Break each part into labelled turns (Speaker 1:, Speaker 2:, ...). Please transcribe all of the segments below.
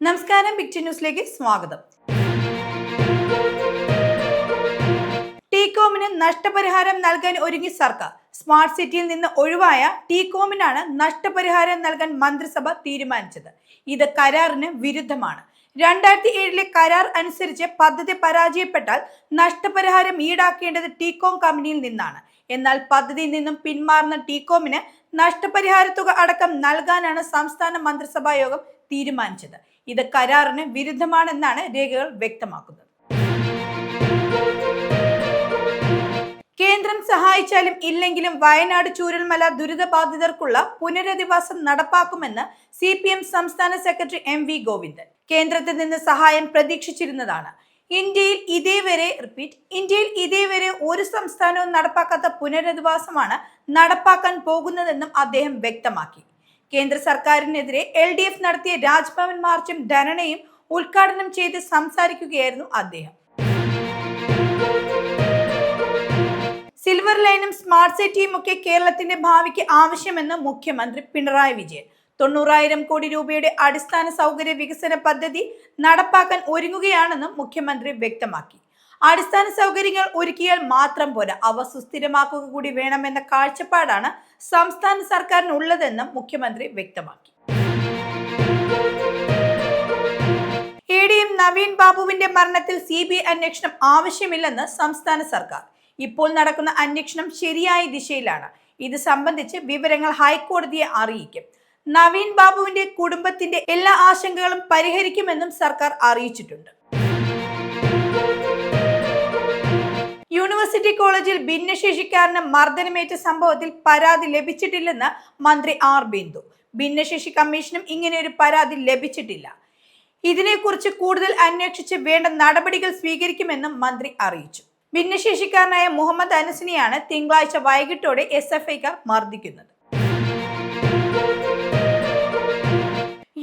Speaker 1: നമസ്കാരം ടി ന്യൂസിലേക്ക് സ്വാഗതം. ടീകോമിന് നഷ്ടപരിഹാരം നൽകാൻ ഒരുങ്ങി സർക്കാർ. സ്മാർട്ട് സിറ്റിയിൽ നിന്ന് ഒഴിവായ ടീകോമിനാണ് നഷ്ടപരിഹാരം നൽകാൻ മന്ത്രിസഭ തീരുമാനിച്ചത്. ഇത് കരാറിന് വിരുദ്ധമാണ്. രണ്ടായിരത്തി ഏഴിലെ കരാർ അനുസരിച്ച് പദ്ധതി പരാജയപ്പെട്ടാൽ നഷ്ടപരിഹാരം ഈടാക്കേണ്ടത് ടീകോം കമ്പനിയിൽ നിന്നാണ്. എന്നാൽ പദ്ധതിയിൽ നിന്നും പിന്മാറുന്ന ടീകോമിന് നഷ്ടപരിഹാര തുക അടക്കം നൽകാനാണ് സംസ്ഥാന മന്ത്രിസഭാ യോഗം തീരുമാനിച്ചത്. ഇത് കരാറിന് വിരുദ്ധമാണെന്നാണ് രേഖകൾ വ്യക്തമാക്കുന്നത്. കേന്ദ്രം സഹായിച്ചാലും ഇല്ലെങ്കിലും വയനാട് ചൂരൽമല ദുരിതബാധിതർക്കുള്ള പുനരധിവാസം നടപ്പാക്കുമെന്ന് സി പി എം സംസ്ഥാന സെക്രട്ടറി എം വി ഗോവിന്ദൻ. കേന്ദ്രത്തിൽ നിന്ന് സഹായം പ്രതീക്ഷിച്ചിരുന്നതാണ്. ഇന്ത്യയിൽ ഇതേവരെ റിപ്പീറ്റ് ഇന്ത്യയിൽ ഇതേവരെ ഒരു സംസ്ഥാനവും നടപ്പാക്കാത്ത പുനരധിവാസമാണ് നടപ്പാക്കാൻ പോകുന്നതെന്നും അദ്ദേഹം വ്യക്തമാക്കി. കേന്ദ്ര സർക്കാരിനെതിരെ എൽ ഡി എഫ് നടത്തിയ രാജ്ഭവൻ മാർച്ചും ധരണയും ഉദ്ഘാടനം ചെയ്ത് സംസാരിക്കുകയായിരുന്നു അദ്ദേഹം. സിൽവർ ലൈനും സ്മാർട്ട് സിറ്റിയും ഒക്കെ കേരളത്തിന്റെ ഭാവിക്ക് ആവശ്യമെന്ന് മുഖ്യമന്ത്രി പിണറായി വിജയൻ. തൊണ്ണൂറായിരം കോടി രൂപയുടെ അടിസ്ഥാന സൗകര്യ വികസന പദ്ധതി നടപ്പാക്കാൻ ഒരുങ്ങുകയാണെന്നും മുഖ്യമന്ത്രി വ്യക്തമാക്കി. അടിസ്ഥാന സൗകര്യങ്ങൾ ഒരുക്കിയാൽ മാത്രം പോരാ. അവ സുസ്ഥിരമാക്കുക കൂടി വേണമെന്ന കാഴ്ചപ്പാടാണ് സംസ്ഥാന സർക്കാരിനുള്ളതെന്നും മുഖ്യമന്ത്രി വ്യക്തമാക്കി. എ ഡി എം നവീൻ ബാബുവിന്റെ മരണത്തിൽ സി ബി അന്വേഷണം ആവശ്യമില്ലെന്ന് സംസ്ഥാന സർക്കാർ. ഇപ്പോൾ നടക്കുന്ന അന്വേഷണം ശരിയായ ദിശയിലാണ്. ഇത് സംബന്ധിച്ച് വിവരങ്ങൾ ഹൈക്കോടതിയെ അറിയിക്കും. നവീൻ ബാബുവിന്റെ കുടുംബത്തിന്റെ എല്ലാ ആശങ്കകളും പരിഹരിക്കുമെന്നും സർക്കാർ അറിയിച്ചിട്ടുണ്ട്. യൂണിവേഴ്സിറ്റി കോളേജിൽ ഭിന്നശേഷിക്കാരന് മർദ്ദനമേറ്റ സംഭവത്തിൽ പരാതി ലഭിച്ചിട്ടില്ലെന്ന് മന്ത്രി ആർ ബിന്ദു. ഭിന്നശേഷി കമ്മീഷനും ഇങ്ങനെ ഒരു പരാതി ലഭിച്ചിട്ടില്ല. ഇതിനെക്കുറിച്ച് കൂടുതൽ അന്വേഷിച്ച് വേണ്ട നടപടികൾ സ്വീകരിക്കുമെന്നും മന്ത്രി അറിയിച്ചു. ഭിന്നശേഷിക്കാരനായ മുഹമ്മദ് അനസിനെയാണ് തിങ്കളാഴ്ച വൈകിട്ടോടെ എസ് എഫ് ഐക്കാർ മർദ്ദിക്കുന്നത്.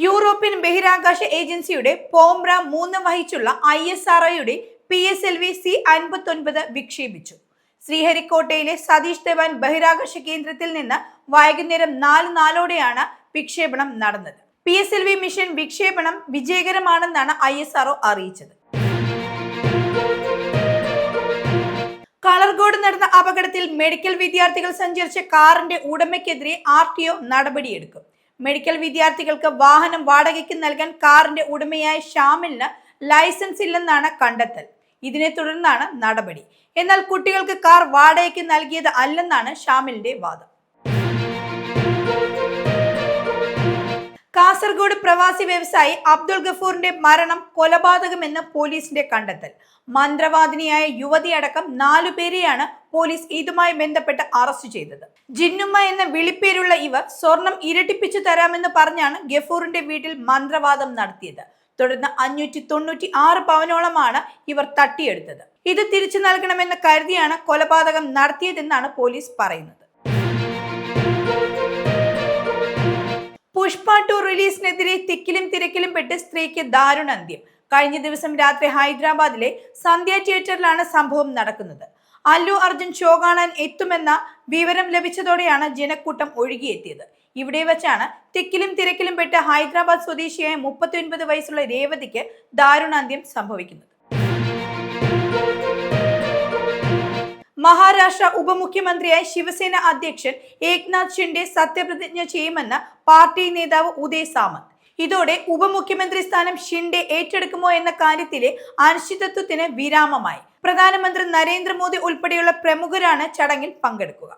Speaker 1: യൂറോപ്യൻ ബഹിരാകാശ ഏജൻസിയുടെ പോംബ്ര മൂന്ന് വഹിച്ചുള്ള ഐ എസ് ആർ ഒയുടെ P S L V C അൻപത്തൊൻപത് വിക്ഷേപിച്ചു. ശ്രീഹരിക്കോട്ടയിലെ സതീഷ് ധവാൻ ബഹിരാകാശ കേന്ദ്രത്തിൽ നിന്ന് വൈകുന്നേരം നാല് നാലോടെയാണ് വിക്ഷേപണം നടന്നത്. P S L V mission വിക്ഷേപണം വിജയകരമാണെന്നാണ് ഐ എസ് ആർഒ അറിയിച്ചത്. കളർകോട് നടന്ന അപകടത്തിൽ മെഡിക്കൽ വിദ്യാർത്ഥികൾ സഞ്ചരിച്ച കാറിന്റെ ഉടമയ്ക്കെതിരെ ആർ ടി ഒ നടപടിയെടുക്കും. മെഡിക്കൽ വിദ്യാർത്ഥികൾക്ക് വാഹനം വാടകയ്ക്ക് നൽകാൻ കാറിന്റെ ഉടമയായ ഷാമിലിന് ലൈസൻസ് ഇല്ലെന്നാണ് കണ്ടെത്തൽ. ഇതിനെ തുടർന്നാണ് നടപടി. എന്നാൽ കുട്ടികൾക്ക് കാർ വാടകയ്ക്ക് നൽകിയത് അല്ലെന്നാണ് ഷാമിലിന്റെ വാദം. കാസർഗോഡ് പ്രവാസി വ്യവസായി അബ്ദുൾ ഗഫൂറിന്റെ മരണം കൊലപാതകമെന്ന് പോലീസിന്റെ കണ്ടെത്തൽ. മന്ത്രവാദിനിയായ യുവതിയടക്കം നാലു പേരെയാണ് പോലീസ് ഇതുമായി ബന്ധപ്പെട്ട് അറസ്റ്റ് ചെയ്തത്. ജിന്നുമ്മ എന്ന വിളിപ്പേരുള്ള ഇവർ സ്വർണം ഇരട്ടിപ്പിച്ചു തരാമെന്ന് പറഞ്ഞാണ് ഗഫൂറിന്റെ വീട്ടിൽ മന്ത്രവാദം നടത്തിയത്. തുടർന്ന് അഞ്ഞൂറ്റി തൊണ്ണൂറ്റി ആറ് പവനോളമാണ് ഇവർ തട്ടിയെടുത്തത്. ഇത് തിരിച്ചു നൽകണമെന്ന് കരുതിയാണ് കൊലപാതകം നടത്തിയതെന്നാണ് പോലീസ് പറയുന്നത്. പുഷ്പ ടു റിലീസിനെതിരെ തിക്കിലും തിരക്കിലും പെട്ട് സ്ത്രീക്ക് ദാരുണന്ത്യം. കഴിഞ്ഞ ദിവസം രാത്രി ഹൈദരാബാദിലെ സന്ധ്യ തിയേറ്ററിലാണ് സംഭവം നടക്കുന്നത്. അല്ലു അർജുൻ ഷോ കാണാൻ എത്തുമെന്ന വിവരം ലഭിച്ചതോടെയാണ് ജനക്കൂട്ടം ഒഴുകിയെത്തിയത്. ഇവിടെ വെച്ചാണ് തിക്കിലും തിരക്കിലും പെട്ട ഹൈദരാബാദ് സ്വദേശിയായ മുപ്പത്തിയൊൻപത് വയസ്സുള്ള രേവതിക്ക് ദാരുണാന്ത്യം സംഭവിക്കുന്നത്. മഹാരാഷ്ട്ര ഉപമുഖ്യമന്ത്രിയായി ശിവസേന അധ്യക്ഷൻ ഏക്നാഥ് ഷിൻഡെ സത്യപ്രതിജ്ഞ ചെയ്യുമെന്ന് പാർട്ടി നേതാവ് ഉദയ് സാമന്ത്. ഇതോടെ ഉപമുഖ്യമന്ത്രി സ്ഥാനം ഷിൻഡെ ഏറ്റെടുക്കുമോ എന്ന കാര്യത്തിലെ അനിശ്ചിതത്വത്തിന് വിരാമമായി. പ്രധാനമന്ത്രി നരേന്ദ്രമോദി ഉൾപ്പെടെയുള്ള പ്രമുഖരാണ് ചടങ്ങിൽ പങ്കെടുക്കുക.